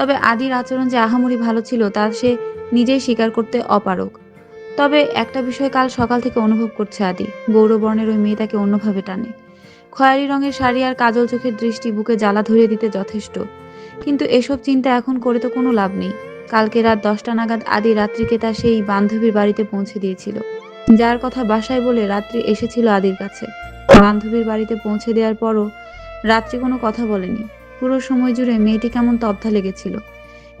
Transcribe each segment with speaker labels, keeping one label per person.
Speaker 1: তবে আদির আচরণ যে আহামরি ভালো ছিল তা সে নিজেই স্বীকার করতে অপারক তবে একটা বিষয় কাল সকাল থেকে অনুভব করছে আদি। গৌরবর্ণের ওই মেয়ে তাকে অন্যভাবে টানে। খয়েরি রঙের শাড়ি আর কাজল চোখের দৃষ্টি বুকে জ্বালা ধরিয়ে দিতে যথেষ্ট। কিন্তু এসব চিন্তা এখন করে তো কোনো লাভ নেই। কালকে রাত দশটা নাগাদ আদি রাত্রিকে তার সেই বান্ধবীর বাড়িতে পৌঁছে দিয়েছিল। যার কথা বাসায় বলে রাত্রি এসেছিল আদির কাছে। বান্ধবীর বাড়িতে পৌঁছে দেওয়ার পরও রাত্রি কোনো কথা বলেনি। পুরো সময় জুড়ে মেয়েটি কেমন তব্ধা লেগেছিল।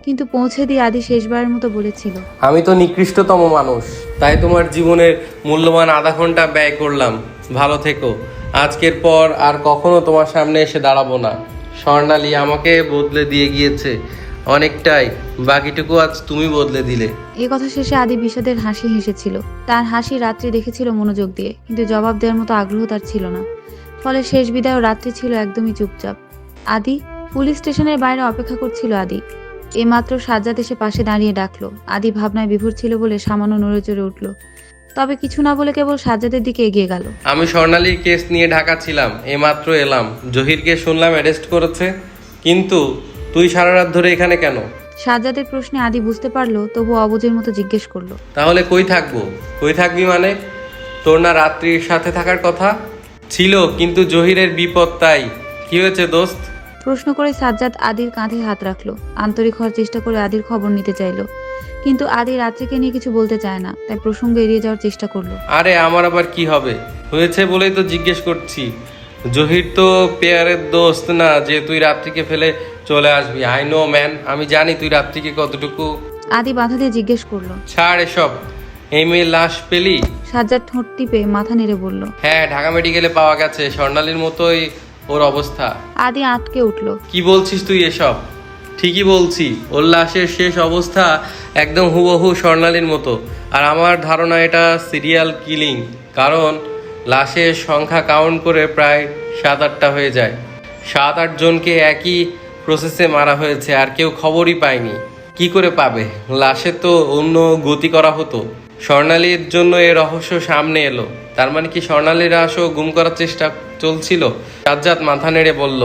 Speaker 1: কিন্তু পৌঁছে দিয়ে আদি শেষবারের মতো বলেছিল
Speaker 2: আমি তো নিকৃষ্টতম মানুষ তাই তোমার জীবনের মূল্যবান আধা ঘণ্টা ব্যয় করলাম। ভালো থেকো। আজকের পর আর কখনো তোমার সামনে এসে দাঁড়াবো না। স্বর্ণালী আমাকে বদলে দিয়ে গিয়েছে। অনেকটাই। বাকিটুকু আজ তুমি বদলে দিলে।
Speaker 1: এই কথা শেষে আদি বিষাদের হাসি হেসেছিল। তার হাসি রাত্রি দেখেছিল মনোযোগ দিয়ে কিন্তু জবাব দেওয়ার মতো আগ্রহ তার ছিল না। ফলে শেষ বিদায় রাত্রি ছিল একদমই চুপচাপ। আদি পুলিশ স্টেশনের বাইরে অপেক্ষা করছিল আদি। এইমাত্র সাজ্জাদ এসে পাশে দাঁড়িয়ে ডাকলো। আদি ভাবনায় বিভোর ছিল বলে সামান্য নড়ে চড়ে উঠল। তবে কিছু না বলে কেবল সাজ্জাদের দিকে এগিয়ে গেল।
Speaker 2: আমি স্বর্ণালীর কেস নিয়ে ঢাকা ছিলাম এইমাত্র এলাম। জহিরকে শুনলাম অ্যারেস্ট করেছে। কিন্তু তুই সারা রাত ধরে এখানে কেন?
Speaker 1: সাজ্জাদের প্রশ্নে আদি বুঝতে পারল তবু অবুঝের মতো জিজ্ঞেস করল।
Speaker 2: তাহলে কই থাকব? কই থাকবি মানে? তোর না রাত্রির সাথে থাকার কথা? ছিল কিন্তু জহিরের বিপদ তাই। কি হয়েছে দোস্ত?
Speaker 1: প্রশ্ন করে সাজ্জাদ আদির কাঁধে হাত রাখল। আন্তরিক হওয়ার চেষ্টা করে আদির খবর নিতে চাইলো। কিন্তু আদি রাত্রিকে নিয়ে কিছু বলতে চায় না তাই প্রসঙ্গ এড়িয়ে যাওয়ার চেষ্টা করল।
Speaker 2: আরে আমার আবার কি হবে? হয়েছে বলেই তো জিজ্ঞেস করছি। জহির তো পেয়ারের দোস্ত না যে তুই রাত্রিকে ফেলে চলে আসবি। আই নো ম্যান আমি জানি তুই রাত্রিকে কতটুকু
Speaker 1: আদি বাধা দিয়ে জিজ্ঞেস করল।
Speaker 2: ছাড় এসব। এই লাশ পেলি?
Speaker 1: সাজ্জাদ ঠোঁট টিপে মাথা নেড়ে বলল।
Speaker 2: হ্যাঁ ঢাকা মেডিকেলে পাওয়া গেছে। স্বর্ণালীর মতোই ওর অবস্থা?
Speaker 1: আদি আটকে উঠল।
Speaker 2: কি বলছিস তুই এসব? ঠিকই বলছি ওর লাশের শেষ অবস্থা একদম হুবহু স্বর্ণালীর মতো। আর আমার ধারণা এটা সিরিয়াল কিলিং কারণ লাশের সংখ্যা কাউন্ট করে প্রায় সাত আটটা হয়ে যায়। সাত আট জনকে একই প্রসেসে মারা হয়েছে আর কেউ খবরই পায়নি। কি করে পাবে? লাশে তো অন্য গতি করা হতো। স্বর্ণালীর জন্য এ রহস্য সামনে এলো। তার মানে কি স্বর্ণালীর আসো, গুম করার চেষ্টা চলছিল? সাজ্জাদ মাথা নেড়ে বলল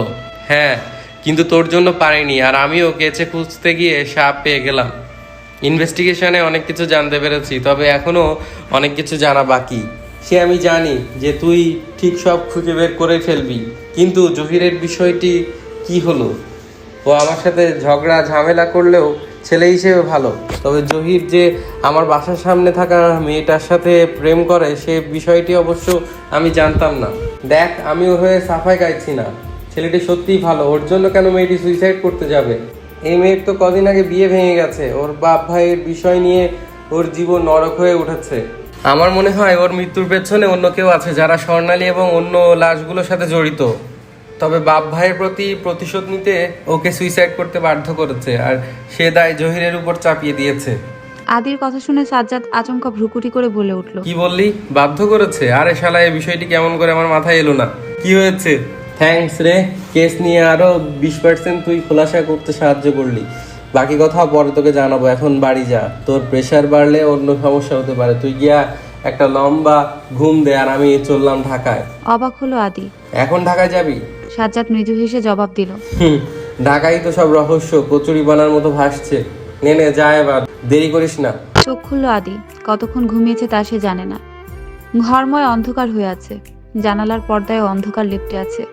Speaker 2: হ্যাঁ কিন্তু তোর জন্য পারিনি, আর আমিও কেচে খুঁজতে গিয়ে সাপ পেয়ে গেলাম। ইনভেস্টিগেশনে অনেক কিছু জানতে পেরেছি, তবে এখনও অনেক কিছু জানা বাকি। সে আমি জানি যে তুই ঠিক সব খুঁজে বের করে ফেলবি, কিন্তু জহিরের বিষয়টি কি হলো? ও আমার সাথে ঝগড়া, ঝামেলা করলেও ছেলে হিসেবে ভালো। তবে জহির যে আমার বাসার সামনে থাকা মেয়েটার সাথে প্রেম করে, সে বিষয়টি অবশ্য আমি জানতাম না। দেখ আমি ওর হয়ে সাফাই গাইছি না। ছেলেটি সত্যিই ভালো, ওর জন্য কেন মেয়েটি সুইসাইড করতে যাবে? এই মেয়ের তো কদিন আগে বিয়ে ভেঙে গেছে, ওর বাপ ভাইয়ের বিষয় নিয়ে ওর জীবন নরক হয়ে উঠেছে। আমার মনে হয় ওর মৃত্যুর পেছনে অন্য কেউ আছে যারা স্বর্ণালী এবং অন্য লাশগুলোর সাথে জড়িত। তবে বাপ ভাইয়ের প্রতি প্রতিশোধ নিতে ওকে সুইসাইড করতে বাধ্য করেছে আর সে দায় জহিরের উপর চাপিয়ে দিয়েছে।
Speaker 1: আদির কথা শুনে সাজ্জাদ আচমকা ভ্রুকুটি করে বলে উঠল
Speaker 2: কি বললি? বাধ্য করেছে? আরে শালা এই বিষয়টি কেমন করে আমার মাথায় এলো না। কি হয়েছে? থ্যাঙ্কস রে কেস নিয়ে আরও বিশ পার্সেন্ট তুই খোলাসা করতে সাহায্য করলি। বাকি কথা পরে তোকে জানাব এখন বাড়ি যা। তোর প্রেশার বাড়লে অন্য সমস্যা হতে পারে। তুই গিয়া একটা লম্বা ঘুম দে আর আমি চললাম ঢাকায়।
Speaker 1: অবাক হলো আদি।
Speaker 2: এখন ঢাকায় যাবি?
Speaker 1: সাজ্জাদ মৃদু হেসে জবাব দিল।
Speaker 2: হুম, ঢাকাই তো সব রহস্য কচুরি বানার মতো ভাসছে। নে নে যা এবার দেরি করিস না।
Speaker 1: চোখ খুললো আদি কতক্ষণ ঘুমিয়েছে তা সে জানে না। ঘরময় অন্ধকার হয়ে আছে জানালার পর্দায় অন্ধকার লেপটে আছে।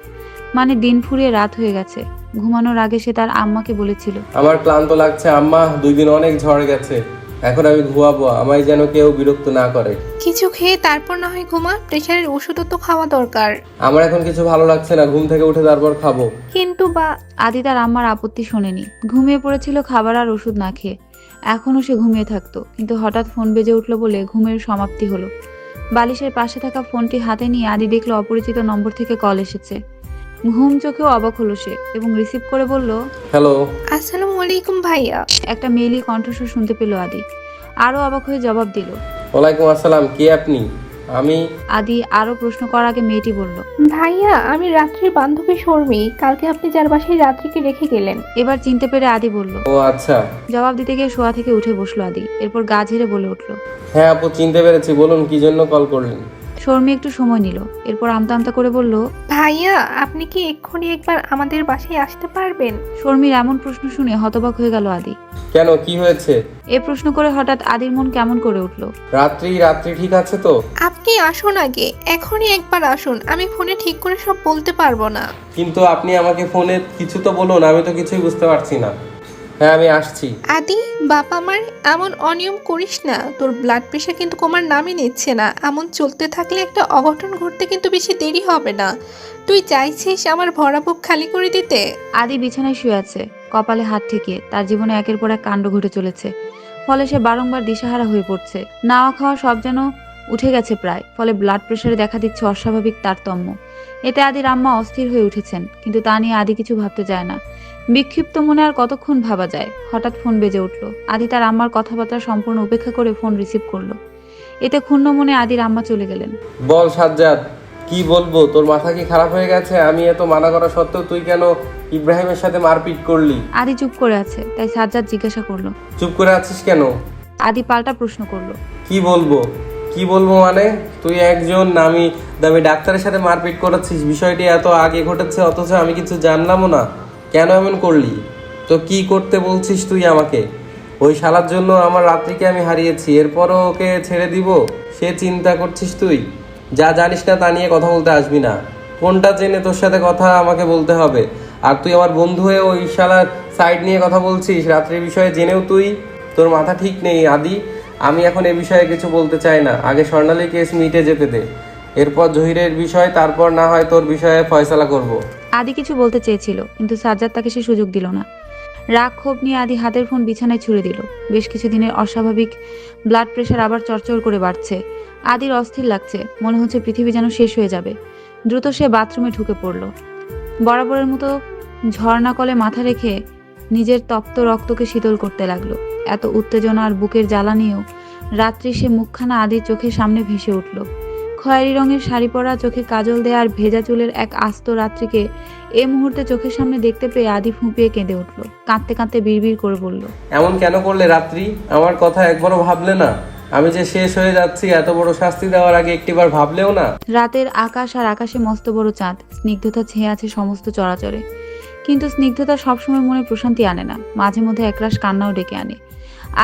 Speaker 1: মানে দিন ফুরিয়ে রাত হয়ে গেছে ঘুমানোর আগে সে তার আম্মাকে বলেছিল।
Speaker 2: আমার ক্লান্ত লাগছে আম্মা দুই দিন অনেক ঝড় গেছে। এখন আমি ঘুমাবো আমায় যেন কেউ বিরক্ত না করে।
Speaker 3: কিছু খেয়ে তারপর না হয় ঘুমা প্রেশারের ওষুধও তো খাওয়া দরকার।
Speaker 2: আমার এখন কিছু ভালো লাগছে না ঘুম থেকে উঠে তারপর খাব।
Speaker 3: কিন্তু বা
Speaker 1: আদি তার আম্মার আপত্তি শোনেনি। ঘুমিয়ে পড়েছিল খাবার আর ওষুধ না খেয়ে। এখনও সে ঘুমিয়ে থাকতো কিন্তু হঠাৎ ফোন বেজে উঠল বলে ঘুমের সমাপ্তি হলো। বালিশের পাশে থাকা ফোনটি হাতে নিয়ে আদি দেখল অপরিচিত নম্বর থেকে কল এসেছে। ঘুম চোখেও অবাক হলো সে এবং রিসিভ করে বলল
Speaker 2: হ্যালো।
Speaker 3: আসসালামু আলাইকুম ভাইয়া।
Speaker 1: একটা মেয়েলি কণ্ঠস্বর শুনতে পেল আদি। আরও অবাক হয়ে জবাব দিল
Speaker 2: ওয়ালাইকুম আসসালাম কে আপনি? আমি
Speaker 1: আদি আরও প্রশ্ন করার আগে মেয়েটি বলল
Speaker 3: ভাইয়া আমি রাত্রির বান্ধবী শর্মী কালকে আপনি যার বাসায় রাত্রিকে রেখে গেলেন।
Speaker 1: এবার চিনতে পেরে আদি বলল
Speaker 2: ও আচ্ছা।
Speaker 1: জবাব দিতে গিয়ে শোয়া থেকে উঠে বসল আদি এরপর গা ঝেড়ে বলে উঠল
Speaker 2: হ্যাঁ আপু চিনতে পেরেছি বলুন কি জন্য কল করলেন?
Speaker 1: শর্মি একটু সময় নিল এরপর আমতা আমতা করে বলল
Speaker 3: ভাইয়া আপনি কি এক্ষুনি একবার আমাদের বাসায় আসতে পারবেন?
Speaker 1: শর্মির এমন প্রশ্ন শুনে হতবাক হয়ে গেল আদি।
Speaker 2: কেন কি হয়েছে?
Speaker 1: এ প্রশ্ন করে হঠাৎ আদির মন কেমন করে উঠল।
Speaker 2: রাত্রি রাত্রি ঠিক আছে তো?
Speaker 3: আপনি আসুন আগে এখনই একবার আসুন আমি ফোনে ঠিক করে সব বলতে পারব না।
Speaker 2: কিন্তু আপনি আমাকে ফোনে কিছু তো বলুন আমি তো কিছুই বুঝতে পারছি না। হ্যাঁ আমি আসছি।
Speaker 3: আদি বাবা মার এমন অনিয়ম করিস না। তোর ব্লাড প্রেশার কিন্তু কমার নামই নিচ্ছে না। এমন চলতে থাকলে একটা অঘটন ঘটতে কিন্তু বেশি দেরি হবে না। তুই চাইছিস আমার ভরা বুক খালি করে দিতে?
Speaker 1: আদি বিছানায় শুয়ে আছে কপালে হাত ঠেকিয়ে। তার জীবনে একের পর এক কাণ্ড ঘটে চলেছে। ফলে সে বারংবার দিশাহারা হয়ে পড়ছে। নাওয়া খাওয়া সব যেন উঠে গেছে প্রায়। ফলে ব্লাড প্রেশারে দেখা দিচ্ছে অস্বাভাবিক তারতম্য। এতে আদির আম্মা অস্থির হয়ে উঠেছেন কিন্তু তা নিয়ে আদি কিছু ভাবতে যায় না। বিক্ষিপ্ত মনে আর কতক্ষণ ভাবা যায়? হঠাৎ ফোন বেজে উঠল। আদি তার আম্মার কথাবার্তা সম্পূর্ণ উপেক্ষা করে ফোন রিসিভ করল। এতে ক্ষুণ্ণ মনে আদির আম্মা চলে গেলেন।
Speaker 2: বল সাজ্জাদ কি বলব? তোর মাথা কি খারাপ হয়ে গেছে? আমি এত মানা করা সত্ত্বেও তুই কেন ইব্রাহিমের সাথে মারপিট করলি?
Speaker 1: আদি চুপ করে আছে তাই সাজ্জাদ জিজ্ঞাসা করল।
Speaker 2: চুপ করে আছিস কেন?
Speaker 1: আদি পাল্টা প্রশ্ন করল।
Speaker 2: কি বলব? কি বলব মানে? তুই একজন নামি দামি ডাক্তারের সাথে মারপিট করাচ্ছিস, বিষয়টি এত আগে ঘটেছে, অথচ আমি কিছু জানলামও না। কেন এমন করলি? তো কি করতে বলছিস তুই আমাকে? ওই শালার জন্য আমার রাত্রিকে আমি হারিয়েছি, এরপরও ওকে ছেড়ে দিব? সে চিন্তা করছিস তুই? যা জানিস না তা নিয়ে কথা বলতে আসবি না। কোনটা জেনে তোর সাথে কথা আমাকে বলতে হবে? আর তুই আমার বন্ধু হয়ে ওই শালার সাইড নিয়ে কথা বলছিস? রাত্রির বিষয়ে জেনেও তুই? তোর মাথা ঠিক নেই, আদি। আমি এখন এ বিষয়ে কিছু বলতে চাই না। আগে স্বর্ণালী কেস মিটে যেতে দে। এরপর জহিরের বিষয়, তারপর না হয় তোর বিষয়ে ফয়সালা করব।
Speaker 1: আদি কিছু বলতে চেয়েছিল, কিন্তু সাজ্জাদ তাকে সে সুযোগ দিল না। রাগ ক্ষোভ নিয়ে আদি হাতের ফোন বিছানায় ছুড়ে দিল। বেশ কিছুদিনের অস্বাভাবিক ব্লাড প্রেশার আবার চরচর করে বাড়ছে। আদির অস্থির লাগছে, মনে হচ্ছে পৃথিবী যেন শেষ হয়ে যাবে। দ্রুত সে বাথরুমে ঢুকে পড়ল। বরাবরের মতো ঝর্ণা কলে মাথা রেখে নিজের তপ্ত রক্তকে শীতল করতে লাগল। এত উত্তেজনা আর বুকের জ্বালা নিয়েও রাত্রি সে মুখখানা আদি চোখের সামনে ভেসে উঠল। খয়েরি রঙের শাড়ি পরা চোখে কাজল দেয়া আর ভেজা চুলের এক আস্ত রাত্রিকে এ মুহূর্তে চোখের সামনে দেখতে পেয়ে আদি ফুঁপিয়ে কেঁদে উঠল। কাঁদতে কাঁদতে বিড়বিড় করে বলল
Speaker 2: এমন কেন করলে রাত্রি? আমার কথা একবারও ভাবলে না। আমি যে শেষ হয়ে যাচ্ছি এত বড় শাস্তি দেওয়ার আগে একটিবার ভাবলেও না?
Speaker 1: রাতের আকাশ আর আকাশে মস্ত বড় চাঁদ স্নিগ্ধতা ছেয়ে আছে সমস্ত চরাচরে। কিন্তু স্নিগ্ধতা সবসময় মনে প্রশান্তি আনে না। মাঝে মধ্যে একরাশ কান্নাও ডেকে আনে।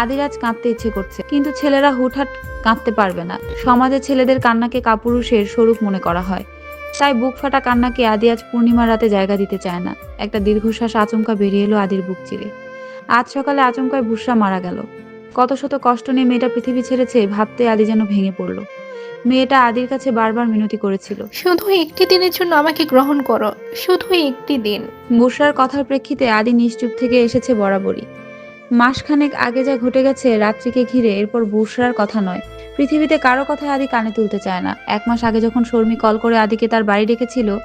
Speaker 1: আদিরাজ কাঁদতে ইচ্ছে করছে, কিন্তু ছেলেরা হুটহাট কাঁদতে পারবে না। সমাজে ছেলেদের কান্নাকে কাপুরুষের স্বরূপ মনে করা হয়। তাই বুক ফাটা কান্নাকে আদি আজ পূর্ণিমার রাতে জায়গা দিতে চায় না। একটা দীর্ঘশ্বাস আচমকা বেরিয়ে এলো আদির বুক চিরে। আজ সকালে আচমকায় বুসরা মারা গেল। কত শত কষ্ট নিয়ে মেয়েটা পৃথিবী ছেড়েছে ভাবতে আদি যেন ভেঙে পড়ল। মেয়েটা আদির কাছে বারবার মিনতি করেছিল।
Speaker 3: শুধু একটি দিনের জন্য আমাকে গ্রহণ করো শুধু একটি দিন।
Speaker 1: বুসরার কথার প্রেক্ষিতে আদি নিশ্চুপ থেকে এসেছে বরাবরই। মাসখানেক আগে যা ঘটে গেছে রাত্রিকে ঘিরে এরপর বুসরার কথা নয়। পৃথিবীতে কারও কথায় আদি কানে তুলতে চায় না। এক মাস আগে যখন শর্মি কল করে আদিকে তার বাড়ি ডেকেছিল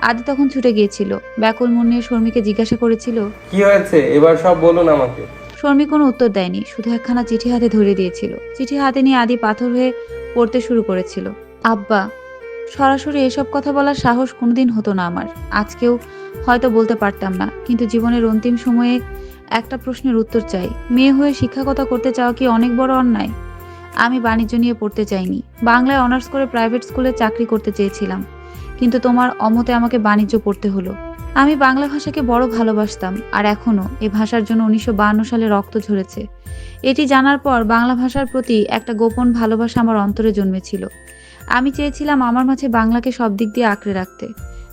Speaker 1: আদি তখন ছুটে গিয়েছিল। ব্যাকুল মন নিয়ে শর্মিকে জিজ্ঞাসা করেছিল
Speaker 2: কি হয়েছে? এবার সব বলুন আমাকে।
Speaker 1: শর্মি কোনো উত্তর দেয়নি, শুধু একখানা চিঠি হাতে ধরে দিয়েছিল। চিঠি হাতে নিয়ে আদি পাথর হয়ে পড়তে শুরু করেছিল। আব্বা, সরাসরি এসব কথা বলার সাহস কোনোদিন হতো না আমার। আজকেও হয়তো বলতে পারতাম না, কিন্তু জীবনের অন্তিম সময়ে একটা প্রশ্নের উত্তর চাই। মেয়ে হয়ে শিক্ষকতা করতে চাওয়া কি অনেক বড় অন্যায়? আমি বাণিজ্য নিয়ে পড়তে চাইনি। বাংলায় অনার্স করে প্রাইভেট স্কুলে চাকরি করতে চেয়েছিলাম, কিন্তু তোমার অমতে আমাকে বাণিজ্য পড়তে হলো। আমি বাংলা ভাষাকে বড় ভালোবাসতাম, আর এখনও এ ভাষার জন্য উনিশশো সালে রক্ত ঝরেছে। এটি জানার পর বাংলা ভাষার প্রতি একটা গোপন ভালোবাসা আমার অন্তরে জন্মেছিল। আমি চেয়েছিলাম আমার মাঝে বাংলাকে সব দিক দিয়ে আঁকড়ে রাখতে।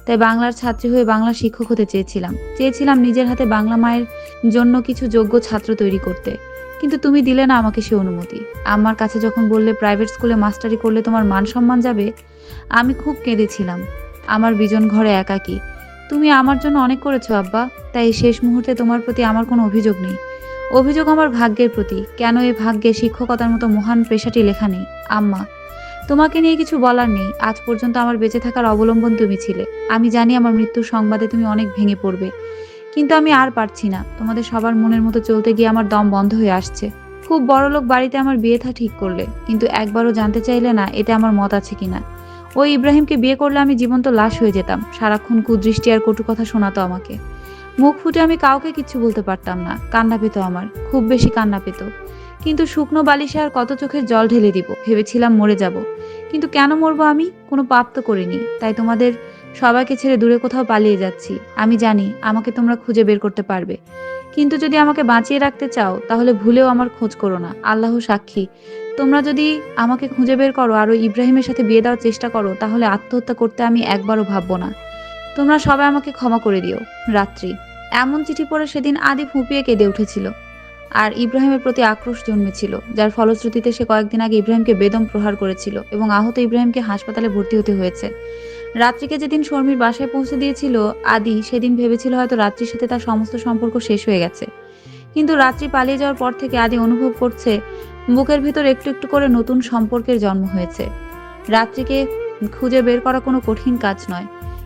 Speaker 1: তাই বাংলার ছাত্রী হয়ে বাংলা শিক্ষক হতে চেয়েছিলাম। চেয়েছিলাম নিজের হাতে বাংলা মায়ের জন্য কিছু যোগ্য ছাত্র তৈরি করতে। কিন্তু তুমি দিলে না আমাকে সে অনুমতি। আমার কাছে যখন বললে, প্রাইভেট স্কুলে মাস্টারি করলে তোমার মান সম্মান যাবে? আমি খুব কেঁদেছিলাম। আমার বিজন ঘরে একাকী। তুমি আমার জন্য অনেক করেছ, আব্বা। তাই শেষ মুহূর্তে তোমার প্রতি আমার কোনো অভিযোগ নেই। অভিযোগ আমার ভাগ্যের প্রতি। কেন এই ভাগ্যে শিক্ষকতার মতো মহান পেশাটি লেখা নেই? আম্মা, তোমাকে নিয়ে কিছু বলার নেই। আজ পর্যন্ত আমার বেঁচে থাকার অবলম্বন তুমি ছিলে। আমি জানি আমার মৃত্যুর সংবাদে তুমি অনেক ভেঙে পড়বে। কিন্তু আমি আর পারছি না। তোমাদের সবার মনের মতো চলতে গিয়ে আমার দম বন্ধ হয়ে আসছে। খুব বড়লোক বাড়িতে আমার বিয়ে থা ঠিক করলে। কিন্তু একবারও জানতে চাইলে না, এতে আমার মত আছে কিনা। ওই ইব্রাহিমকে বিয়ে করলে আমি জীবন্ত লাশ হয়ে যেতাম। সারাক্ষণ কুদৃষ্টি আর কটু কথা শোনাতো আমাকে। মুখ ফুটে আমি কাউকে কিচ্ছু বলতে পারতাম না। কান্না পেত আমার। খুব বেশি কান্না পেত। কিন্তু শুকনো বালিশে আর কত চোখের জল ঢেলে দিব? ভেবেছিলাম মরে যাব। কিন্তু কেন মরবো আমি? কোনো পাপ তো করিনি। তাই তোমাদের সবাইকে ছেড়ে দূরে কোথাও পালিয়ে যাচ্ছি। আমি জানি আমাকে তোমরা খুঁজে বের করতে পারবে। কিন্তু যদি আমাকে বাঁচিয়ে রাখতে চাও, তাহলে ভুলেও আমার খোঁজ করো না। আল্লাহ সাক্ষী। তোমরা যদি আমাকে খুঁজে বের করো আর ওই ইব্রাহিমের সাথে বিয়ে দেওয়ার চেষ্টা করো, তাহলে আত্মহত্যা করতে আমি একবারও ভাববো না। তোমরা সবাই আমাকে ক্ষমা করে দিও। রাত্রি। এমন চিঠি পড়ে সেদিন আদি ফুঁপিয়ে কেঁদে উঠেছিল আর ইব্রাহিমের প্রতি আক্রোশ জন্মেছিল, যার ফলশ্রুতিতে সে কয়েকদিন আগে ইব্রাহিমকে বেদম প্রহার করেছিল এবং আহত ইব্রাহিমকে হাসপাতালে ভর্তি হতে হয়েছে। রাত্রিকে যেদিন শর্মির বাসায় পৌঁছে দিয়েছিল, আদি সেদিন ভেবেছিল হয়তো রাত্রির সাথে তার সমস্ত সম্পর্ক শেষ হয়ে গেছে। কিন্তু রাত্রি পালিয়ে যাওয়ার পর থেকে আদি অনুভব করছে, বুকের ভিতর একটু একটু করে নতুন সম্পর্কের জন্ম হয়েছে। রাত্রিকে খুঁজে বের করা কোনো কঠিন কাজ নয়।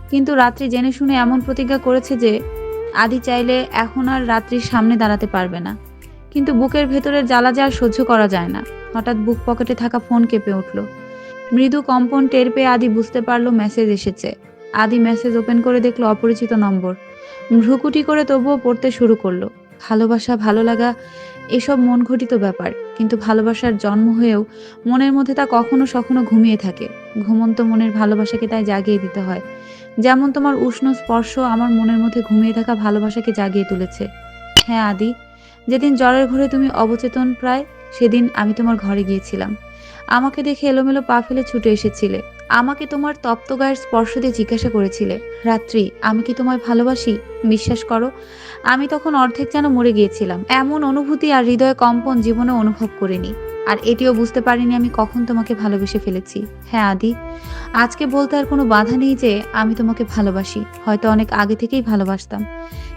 Speaker 1: কিন্তু রাত্রি জেনে শুনে এমন প্রতিজ্ঞা করেছে যে, আদি চাইলে এখন আর রাত্রির সামনে দাঁড়াতে পারবে না। কিন্তু বুকের ভেতরের জ্বালা যা সহ্য করা যায় না। হঠাৎ বুক পকেটে থাকা ফোন কেঁপে উঠল। মৃদু কম্পন টের পেয়ে আদি বুঝতে পারল মেসেজ এসেছে। আদি মেসেজ ওপেন করে দেখল অপরিচিত নম্বর। ভ্রুকুটি করে তবুও পড়তে শুরু করল। ভালোবাসা, ভালো লাগা, এসব মন ঘটিত ব্যাপার, কিন্তু ভালোবাসার জন্ম হয়েও মনের মধ্যে তা কখনো সখনো ঘুমিয়ে থাকে। ঘুমন্ত মনের ভালোবাসাকে তাই জাগিয়ে দিতে হয়। যেমন তোমার উষ্ণ স্পর্শ আমার মনের মধ্যে ঘুমিয়ে থাকা ভালোবাসাকে জাগিয়ে তুলেছে। হ্যাঁ আদি, যেদিন জ্বরের ঘরে তুমি অবচেতন প্রায়, সেদিন আমি তোমার ঘরে গিয়েছিলাম। আমাকে দেখে এলোমেলো পা ফেলে ছুটে এসেছিলে। আমাকে তোমার তপ্ত গায়ের স্পর্শ দিয়ে জিজ্ঞাসা করেছিলে, রাত্রি, আমি কি তোমায় ভালোবাসি? বিশ্বাস করো, আমি তখন অর্ধেক যেন মরে গিয়েছিলাম। এমন অনুভূতি আর হৃদয় কম্পন জীবনে অনুভব করিনি। আর এটিও বুঝতে পারিনি আমি কখন তোমাকে ভালোবেসে ফেলেছি। হ্যাঁ আদি, আজকে বলতে আর কোনো বাধা নেই যে আমি তোমাকে ভালোবাসি। হয়তো অনেক আগে থেকেই ভালোবাসতাম।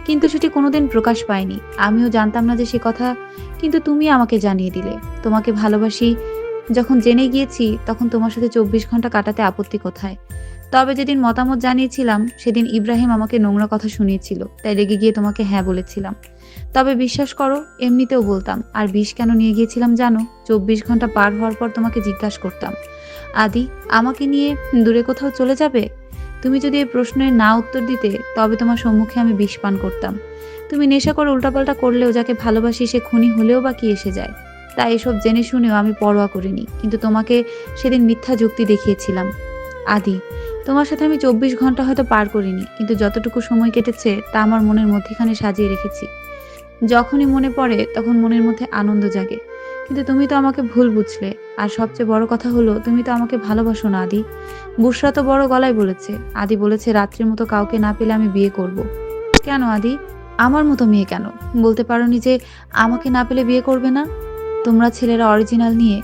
Speaker 1: কিন্তু সেটি কোনোদিন প্রকাশ পায়নি। আমিও জানতাম না যে সে কথা, কিন্তু তুমি আমাকে জানিয়ে দিলে। তোমাকে ভালোবাসি যখন জেনে গিয়েছি, তখন তোমার সাথে চব্বিশ ঘণ্টা কাটাতে আপত্তি কোথায়? তবে যেদিন মতামত জানিয়েছিলাম, সেদিন ইব্রাহিম আমাকে নোংরা কথা শুনিয়েছিল, তাই রেগে গিয়ে তোমাকে হ্যাঁ বলেছিলাম। তবে বিশ্বাস করো, এমনিতেও বলতাম, আর বিষ কেন নিয়ে গিয়েছিলাম জানো? চব্বিশ ঘণ্টা পার হওয়ার পর তোমাকে জিজ্ঞাসা করতাম, আদি, আমাকে নিয়ে দূরে কোথাও চলে যাবে? তুমি যদি এই প্রশ্নের না উত্তর দিতে, তবে তোমার সম্মুখে আমি বিষ পান করতাম। তুমি নেশা করে উল্টাপাল্টা করলেও যাকে ভালোবাসি সে খুনি হলেও বা কি এসে যায়? তাই এসব জেনে শুনেও আমি পরোয়া করিনি। কিন্তু তোমাকে সেদিন মিথ্যা যুক্তি দেখিয়েছিলাম। আদি, তোমার সাথে আমি চব্বিশ ঘণ্টা হয়তো পার করিনি, কিন্তু যতটুকু সময় কেটেছে তা আমার মনের মধ্যেখানে সাজিয়ে রেখেছি। যখনই মনে পড়ে তখন মনের মধ্যে আনন্দ জাগে। কিন্তু তুমি তো আমাকে ভুল বুঝলে, আর সবচেয়ে বড় কথা হলো তুমি তো আমাকে ভালোবাসো না, আদি। বুসরা তো বড় গলায় বলেছে, আদি বলেছে রাত্রির মতো কাউকে না পেলে আমি বিয়ে করব। কেন, আদি? আমার মতো মেয়ে কেন? বলতে পারোনি যে আমাকে না পেলে বিয়ে করবে না? তোমরা ছেলেরা অরিজিনাল নিয়ে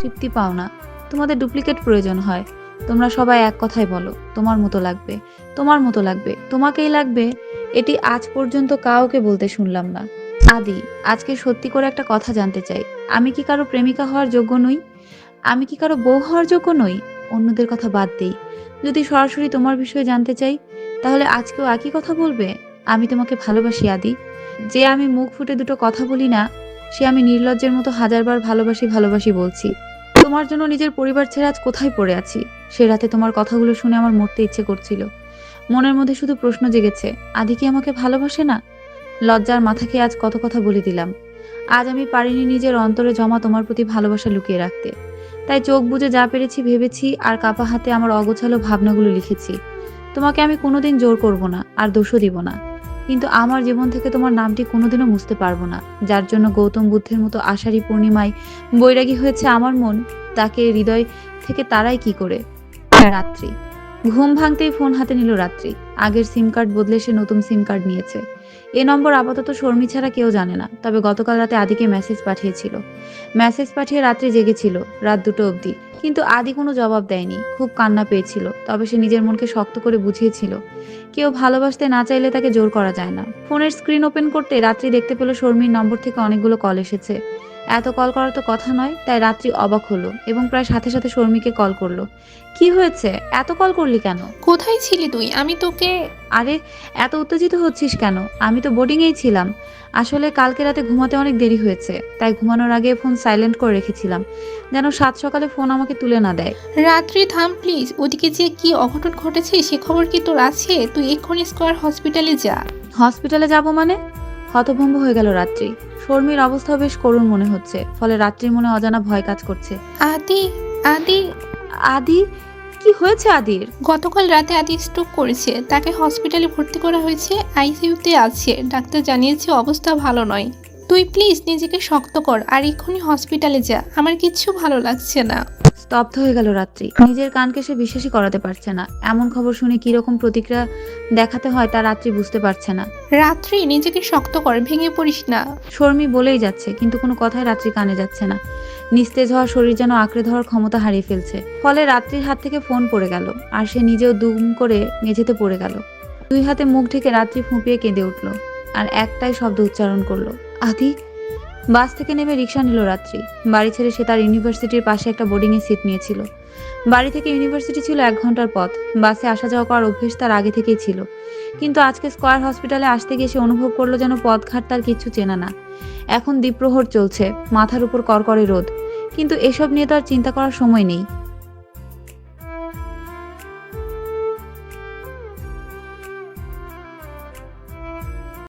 Speaker 1: তৃপ্তি পাও না। তোমাদের ডুপ্লিকেট প্রয়োজন হয়। তোমরা সবাই এক কথাই বলো, তোমার মতো লাগবে, তোমার মতো লাগবে, তোমাকেই লাগবে। এটি আজ পর্যন্ত কাউকে বলতে শুনলাম না। আদি, আজকে সত্যি করে একটা কথা জানতে চাই। আমি কি কারও প্রেমিকা হওয়ার যোগ্য নই? আমি কি কারও বউ হওয়ার যোগ্য নই? অন্যদের কথা বাদ দেই। যদি সরাসরি তোমার বিষয়ে জানতে চাই, তাহলে আজকেও একই কথা বলবে। আমি তোমাকে ভালোবাসি, আদি। যে আমি মুখ ফুটে দুটো কথা বলি না সে আমি নির্লজ্জের মতো হাজারবার ভালোবাসি ভালোবাসি বলছি। তোমার জন্য নিজের পরিবার ছেড়ে আজ কোথায় পড়ে আছি? সে রাতে তোমার কথাগুলো শুনে আমার মরতে ইচ্ছে করছিল। মনের মধ্যে শুধু প্রশ্ন জেগেছে, আদি কি আমাকে ভালোবাসে না? লজ্জার মাথাকে আজ কত কথা বলে দিলাম। আজ আমি পারিনি নিজের অন্তরে জমা তোমার প্রতি ভালোবাসা লুকিয়ে রাখতে। তাই চোখ বুজে যা পেরেছি ভেবেছি আর কাপা হাতে আমার অগোছালো ভাবনাগুলো লিখেছি। তোমাকে আমি কোনোদিন জোর করব না, আর দোষও দিব না। কিন্তু আমার জীবন থেকে তোমার নামটি কোনোদিনও মুছতে পারব না। যার জন্য গৌতম বুদ্ধের মতো আষাঢ়ী পূর্ণিমায় বৈরাগী হয়েছে আমার মন, তাকে হৃদয় থেকে তারাই কি করে? রাত্রি। ঘুম ভাঙতেই ফোন হাতে নিল রাত্রি। আগের সিম কার্ড বদলে সে নতুন সিম কার্ড নিয়েছে। এ নম্বর আপাতত শর্মি ছাড়া কেউ জানে না, তবে গতকাল রাতে আদিকে মেসেজ পাঠিয়েছিল। মেসেজ পাঠিয়ে রাত্রি জেগেছিল, রাত দুটো অবধি। কিন্তু আদি কোনো জবাব দেয়নি, খুব কান্না পেয়েছিল, তবে সে নিজের মনকে শক্ত করে বুঝিয়েছিল। কেউ ভালোবাসতে না চাইলে তাকে জোর করা যায় না। ফোনের স্ক্রিন ওপেন করতে রাত্রি দেখতে পেল শর্মির নম্বর থেকে অনেকগুলো কল এসেছে। এত কল করার তো কথা নয় তাই রাত্রি অবাক হলো এবং প্রায় সাথে সাথে শর্মীকে কল করল। কি হয়েছে? এত কল করলি কেন?
Speaker 3: কোথায় ছিলি তুই? আমি তোকে
Speaker 1: আরে এত উত্তেজিত হচ্ছিস কেন? আমি তো বোর্ডিংয়েই ছিলাম। আসলে কালকে রাতে ঘুমাতে অনেক দেরি হয়েছে তাই ঘুমানোর আগে ফোন সাইলেন্ট করে রেখেছিলাম। যেন সাত সকালে ফোন আমাকে তুলে না দেয়।
Speaker 3: রাত্রি থাম প্লিজ ওদিকে যে কি অঘটন ঘটেছে সে খবর কি তোর আছে? তুই এক্ষুনি স্কোয়ার হসপিটালে যা।
Speaker 1: হসপিটালে যাব মানে? হতভম্ব হয়ে গেল রাত্রি। শর্মির অবস্থা বেশ করুণ মনে হচ্ছে ফলে রাত্রির মনে অজানা ভয় কাজ করছে।
Speaker 3: আদি আদি।
Speaker 1: আদি? কি হয়েছে আদির?
Speaker 3: গতকাল রাতে আদি স্ট্রোক করেছে। তাকে হসপিটালে ভর্তি করা হয়েছে আইসিইউতে আছে। ডাক্তার জানিয়েছে অবস্থা ভালো নয়। তুই প্লিজ নিজেকে শক্ত কর আর এক্ষুনি হসপিটালে যা। আমার কিচ্ছু ভালো লাগছে না।
Speaker 1: স্তব্ধ হয়ে গেল রাত্রি। নিজের কানকে সে বিশ্বাসই করাতে পারছে না। এমন খবর শুনে কীরকম প্রতিক্রিয়া দেখাতে হয় তা রাত্রি বুঝতে পারছে না।
Speaker 3: রাত্রি নিজেকে শক্ত কর ভেঙে পড়িস না।
Speaker 1: শর্মি বলেই যাচ্ছে কিন্তু কোনো কথাই রাত্রি কানে যাচ্ছে না। নিস্তেজ হওয়া শরীর যেন আঁকড়ে ধরার ক্ষমতা হারিয়ে ফেলছে। ফলে রাত্রির হাত থেকে ফোন পড়ে গেল আর সে নিজেও দুম করে মেঝেতে পড়ে গেল। দুই হাতে মুখ ঢেকে রাত্রি ফুঁপিয়ে কেঁদে উঠল আর একটাই শব্দ উচ্চারণ করল আদি বাস থেকে নেমে রিক্সা নিল রাত্রি। বাড়ি ছেড়ে সে তার ইউনিভার্সিটির পাশে একটা বোর্ডিংয়ে সিট নিয়েছিল। বাড়ি থেকে ইউনিভার্সিটি ছিল এক ঘণ্টার পথ। বাসে আসা যাওয়া করার অভ্যেস তার আগে থেকেই ছিল। কিন্তু আজকে স্কয়ার হসপিটালে আসতে গিয়ে সে অনুভব করল যেন পথঘাট তার কিছু চেনা না। এখন দ্বীপ্রহর চলছে, মাথার উপর করকরে রোদ। কিন্তু এসব নিয়ে তো আর চিন্তা করার সময় নেই।